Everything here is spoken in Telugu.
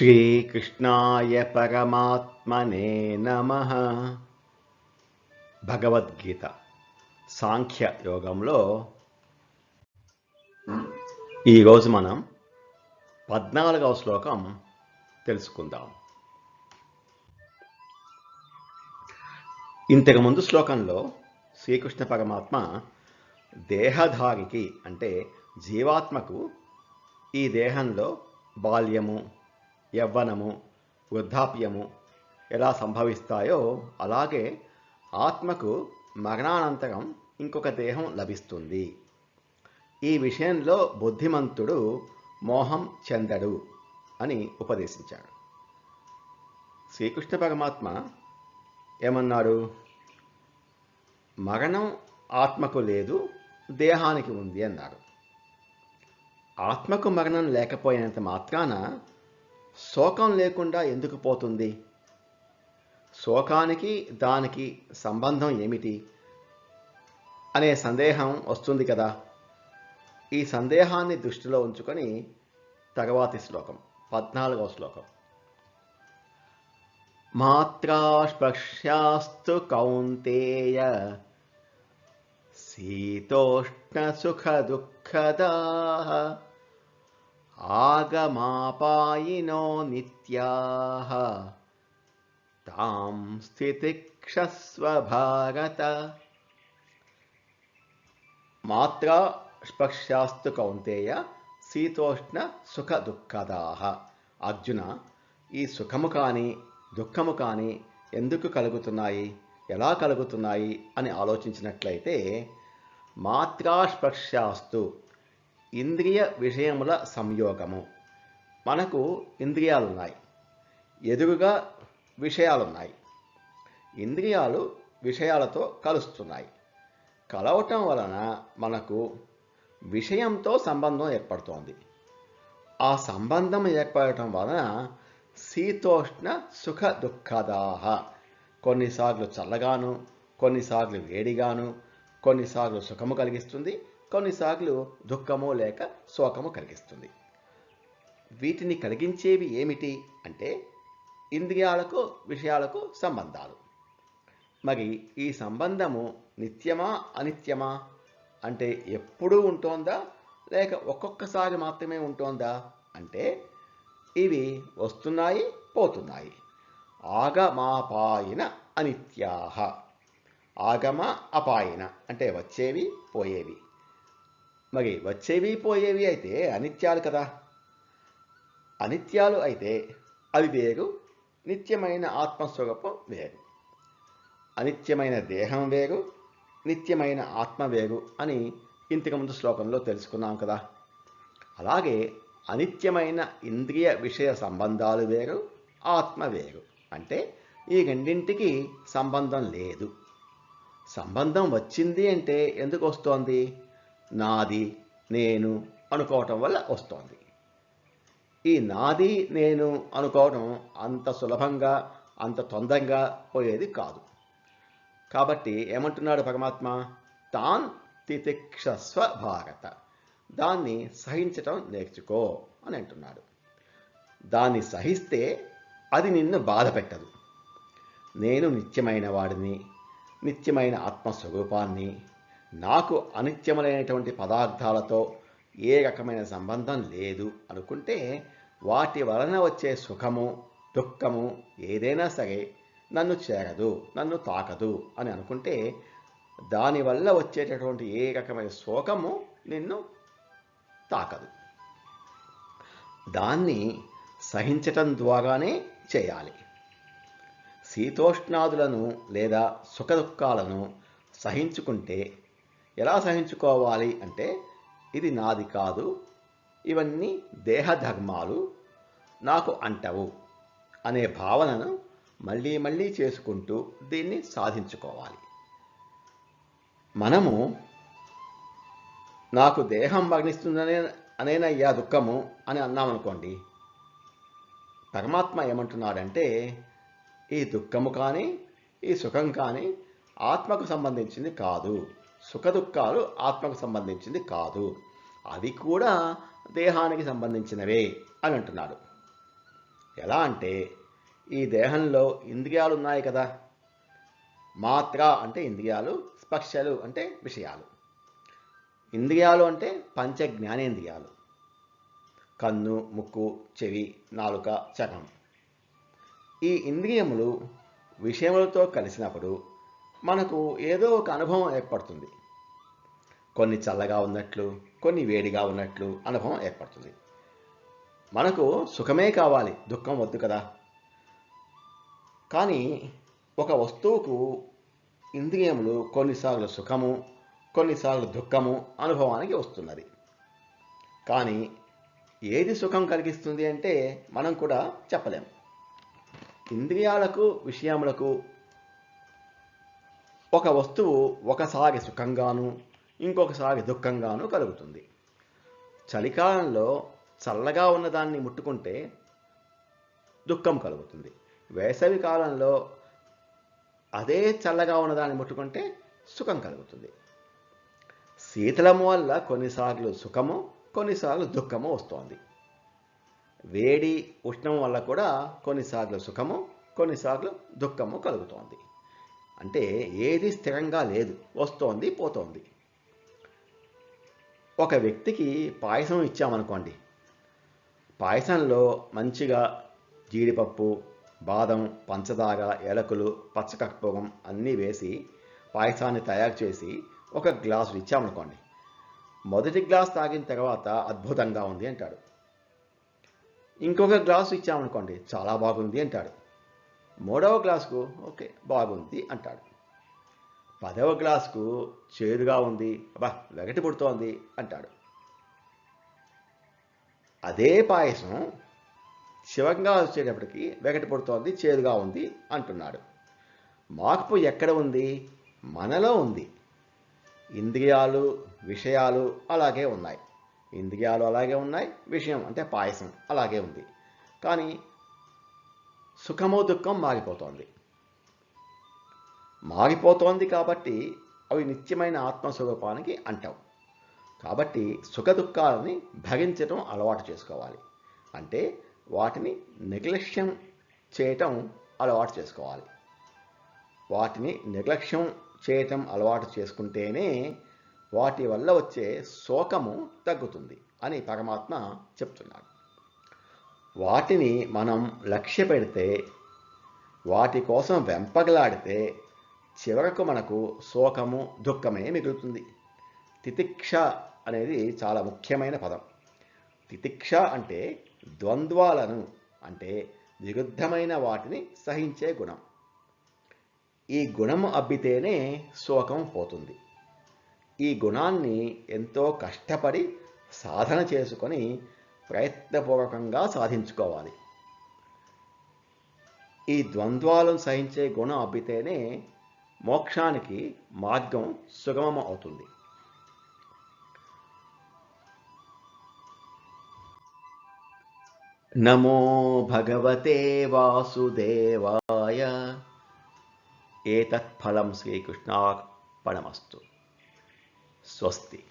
శ్రీకృష్ణాయ పరమాత్మనే నమ. భగవద్గీత సాంఖ్య యోగంలో ఈరోజు మనం పద్నాలుగవ శ్లోకం తెలుసుకుందాం. ఇంతకు ముందు శ్లోకంలో శ్రీకృష్ణ పరమాత్మ దేహధారికి అంటే జీవాత్మకు ఈ దేహంలో బాల్యము యవ్వనము వృద్ధాప్యము ఎలా సంభవిస్తాయో అలాగే ఆత్మకు మరణానంతరం ఇంకొక దేహం లభిస్తుంది. ఈ విషయంలో బుద్ధిమంతుడు మోహం చెందడు అని ఉపదేశించాడు. శ్రీకృష్ణ పరమాత్మ ఏమన్నాడు మరణం ఆత్మకు లేదు దేహానికి ఉంది అన్నాడు ఆత్మకు మరణం లేకపోయినంత మాత్రాన శోకం లేకుండా ఎందుకు పోతుంది? శోకానికి దానికి సంబంధం ఏమిటి? అనే సందేహం వస్తుంది కదా. ఈ సందేహాన్ని దృష్టిలో ఉంచుకొని తర్వాతి శ్లోకం పద్నాలుగవ శ్లోకం. మాత్రాస్పర్శాస్తు కౌంతేయ శీతోష్ణ సుఖ దుఃఖదా ఆగమాపాయినో నిత్యా తాం స్థితిక్షస్వ భారత మాత్రా స్పక్ష్యాస్తు కౌంతేయ శీతోష్ణ సుఖ దుఃఖదాహ అర్జున ఈ సుఖము కానీ దుఃఖము కానీ ఎందుకు కలుగుతున్నాయి? ఎలా కలుగుతున్నాయి? అని ఆలోచించినట్లయితే మాత్రాస్పర్శాస్తు ఇంద్రియ విషయముల సంయోగము. మనకు ఇంద్రియాలున్నాయి. ఎదురుగా విషయాలున్నాయి. ఇంద్రియాలు విషయాలతో కలుస్తున్నాయి. కలవటం వలన మనకు విషయంతో సంబంధం ఏర్పడుతోంది. ఆ సంబంధం ఏర్పడటం వలన శీతోష్ణ సుఖ దుఃఖదాహ. కొన్నిసార్లు చల్లగాను కొన్నిసార్లు వేడిగాను కొన్నిసార్లు సుఖము కలిగిస్తుంది. కొన్నిసార్లు దుఃఖము లేక శోకము కలిగిస్తుంది. వీటిని కలిగించేవి ఏమిటి అంటే ఇంద్రియాలకు విషయాలకు సంబంధాలు. మరి ఈ సంబంధము నిత్యమా అనిత్యమా? అంటే ఎప్పుడూ ఉంటోందా? లేక ఒక్కొక్కసారి మాత్రమే ఉంటోందా? అంటే ఇవి వస్తున్నాయి పోతున్నాయి. ఆగమాపాయిన అనిత్యాహ. ఆగమ అపాయన. అంటే వచ్చేవి పోయేవి. మరి వచ్చేవి పోయేవి అయితే అనిత్యాలు కదా. అనిత్యాలు అయితే అవి వేరు నిత్యమైన ఆత్మస్వరూపం వేరు. అనిత్యమైన దేహం వేరు నిత్యమైన ఆత్మ వేరు అని ఇంతకుముందు శ్లోకంలో తెలుసుకున్నాం కదా. అలాగే అనిత్యమైన ఇంద్రియ విషయ సంబంధాలు వేరు ఆత్మ వేరు. అంటే ఈ రెండింటికి సంబంధం లేదు. సంబంధం వచ్చింది అంటే ఎందుకు వస్తోంది? నాది నేను అనుకోవటం వల్ల వస్తోంది. ఈ నాది నేను అనుకోవడం అంత సులభంగా అంత తొందరగా పోయేది కాదు. కాబట్టి ఏమంటున్నాడు పరమాత్మ? తాన్ తితిక్షస్వ భారత. దాన్ని సహించటం నేర్చుకో అని అంటున్నాడు. దాన్ని సహిస్తే అది నిన్ను బాధ పెట్టదు. నేను నిత్యమైన వాడిని నిత్యమైన ఆత్మస్వరూపాన్ని నాకు అనిత్యములైనటువంటి పదార్థాలతో ఏ రకమైన సంబంధం లేదు అనుకుంటే వాటి వలన వచ్చే సుఖము దుఃఖము ఏదైనా సరే నన్ను చేరదు నన్ను తాకదు అని అనుకుంటే దానివల్ల వచ్చేటటువంటి ఏ రకమైన శోకము నిన్ను తాకదు. దాన్ని సహించటం ద్వారానే చేయాలి. శీతోష్ణాదులను లేదా సుఖదుఖాలను సహించుకుంటే ఎలా సహించుకోవాలి అంటే ఇది నాది కాదు ఇవన్నీ దేహధర్మాలు నాకు అంటవు అనే భావనను మళ్ళీ మళ్ళీ చేసుకుంటూ దీన్ని సాధించుకోవాలి. మనము నాకు దేహం మరణిస్తుందనే అనేనయ్యా దుఃఖము అని అన్నామనుకోండి పరమాత్మ ఏమంటున్నాడంటే ఈ దుఃఖము కానీ ఈ సుఖం కానీ ఆత్మకు సంబంధించింది కాదు. సుఖదుఖాలు ఆత్మకు సంబంధించింది కాదు. అవి కూడా దేహానికి సంబంధించినవే అని అంటున్నాడు. ఎలా అంటే ఈ దేహంలో ఇంద్రియాలు ఉన్నాయి కదా. మాత్ర అంటే ఇంద్రియాలు స్పర్శలు అంటే విషయాలు. ఇంద్రియాలు అంటే పంచ జ్ఞానేంద్రియాలు కన్ను ముక్కు చెవి నాలుక చకం ఈ ఇంద్రియములు విషయములతో కలిసినప్పుడు మనకు ఏదో ఒక అనుభవం ఏర్పడుతుంది. కొన్ని చల్లగా ఉన్నట్లు కొన్ని వేడిగా ఉన్నట్లు అనుభవం ఏర్పడుతుంది. మనకు సుఖమే కావాలి దుఃఖం వద్దు కదా. కానీ ఒక వస్తువుకు ఇంద్రియములు కొన్నిసార్లు సుఖము కొన్నిసార్లు దుఃఖము అనుభవానికి వస్తున్నది. కానీ ఏది సుఖం కలిగిస్తుంది అంటే మనం కూడా చెప్పలేము ఇంద్రియాలకు విషయములకు ఒక వస్తువు ఒకసారి సుఖంగాను ఇంకొకసారి దుఃఖంగాను కలుగుతుంది. చలికాలంలో చల్లగా ఉన్నదాన్ని ముట్టుకుంటే దుఃఖం కలుగుతుంది. వేసవి కాలంలో అదే చల్లగా ఉన్నదాన్ని ముట్టుకుంటే సుఖం కలుగుతుంది. శీతలము వల్ల కొన్నిసార్లు సుఖము కొన్నిసార్లు దుఃఖము వస్తోంది. వేడి ఉష్ణం వల్ల కూడా కొన్నిసార్లు సుఖము కొన్నిసార్లు దుఃఖము కలుగుతోంది. అంటే ఏది స్థిరంగా లేదు వస్తోంది పోతోంది. ఒక వ్యక్తికి పాయసం ఇచ్చామనుకోండి. పాయసంలో మంచిగా జీడిపప్పు బాదం పంచదార ఎలకలు పచ్చకర్పూరం అన్నీ వేసి పాయసాన్ని తయారు చేసి ఒక గ్లాసు ఇచ్చామనుకోండి. మొదటి గ్లాస్ తాగిన తర్వాత అద్భుతంగా ఉంది అంటాడు. ఇంకొక గ్లాసు ఇచ్చామనుకోండి చాలా బాగుంది అంటాడు. మూడవ గ్లాసుకు ఓకే బాగుంది అంటాడు. పదవ గ్లాసుకు చేదుగా ఉంది. అబ్బా వెగటి పుడుతోంది అంటాడు. అదే పాయసం శివంగా వచ్చేటప్పటికి వెగటి పుడుతోంది చేదుగా ఉంది అంటున్నాడు. మార్పు ఎక్కడ ఉంది? మనలో ఉంది. ఇంద్రియాలు విషయాలు అలాగే ఉన్నాయి. ఇంద్రియాలు అలాగే ఉన్నాయి విషయం అంటే పాయసం అలాగే ఉంది. కానీ సుఖము దుఃఖం మారిపోతోంది. మారిపోతోంది కాబట్టి అవి నిత్యమైన ఆత్మస్వరూపానికి అంటావు. కాబట్టి సుఖ దుఃఖాలని భరించడం అలవాటు చేసుకోవాలి. అంటే వాటిని నిర్లక్ష్యం చేయటం అలవాటు చేసుకోవాలి. వాటిని నిర్లక్ష్యం చేయటం అలవాటు చేసుకుంటేనే వాటి వల్ల వచ్చే శోకము తగ్గుతుంది అని పరమాత్మ చెప్తున్నాడు వాటిని మనం లక్ష్య పెడితే వాటి కోసం వెంపగలాడితే చివరకు మనకు శోకము దుఃఖమే మిగులుతుంది. తితిక్ష అనేది చాలా ముఖ్యమైన పదం. తితిక్ష అంటే ద్వంద్వాలను అంటే విరుద్ధమైన వాటిని సహించే గుణం. ఈ గుణం అబ్బితేనే శోకం పోతుంది. ఈ గుణాన్ని ఎంతో కష్టపడి సాధన చేసుకొని ప్రయత్నపూర్వకంగా సాధించుకోవాలి. ఈ ద్వంద్వాలను సహించే గుణం అబ్బితేనే మోక్షానికి మార్గం సుగమం అవుతుంది. నమో భగవతే వాసుదేవాయ. ఏతత్ఫలం శ్రీకృష్ణార్పణమస్తు. స్వస్తి.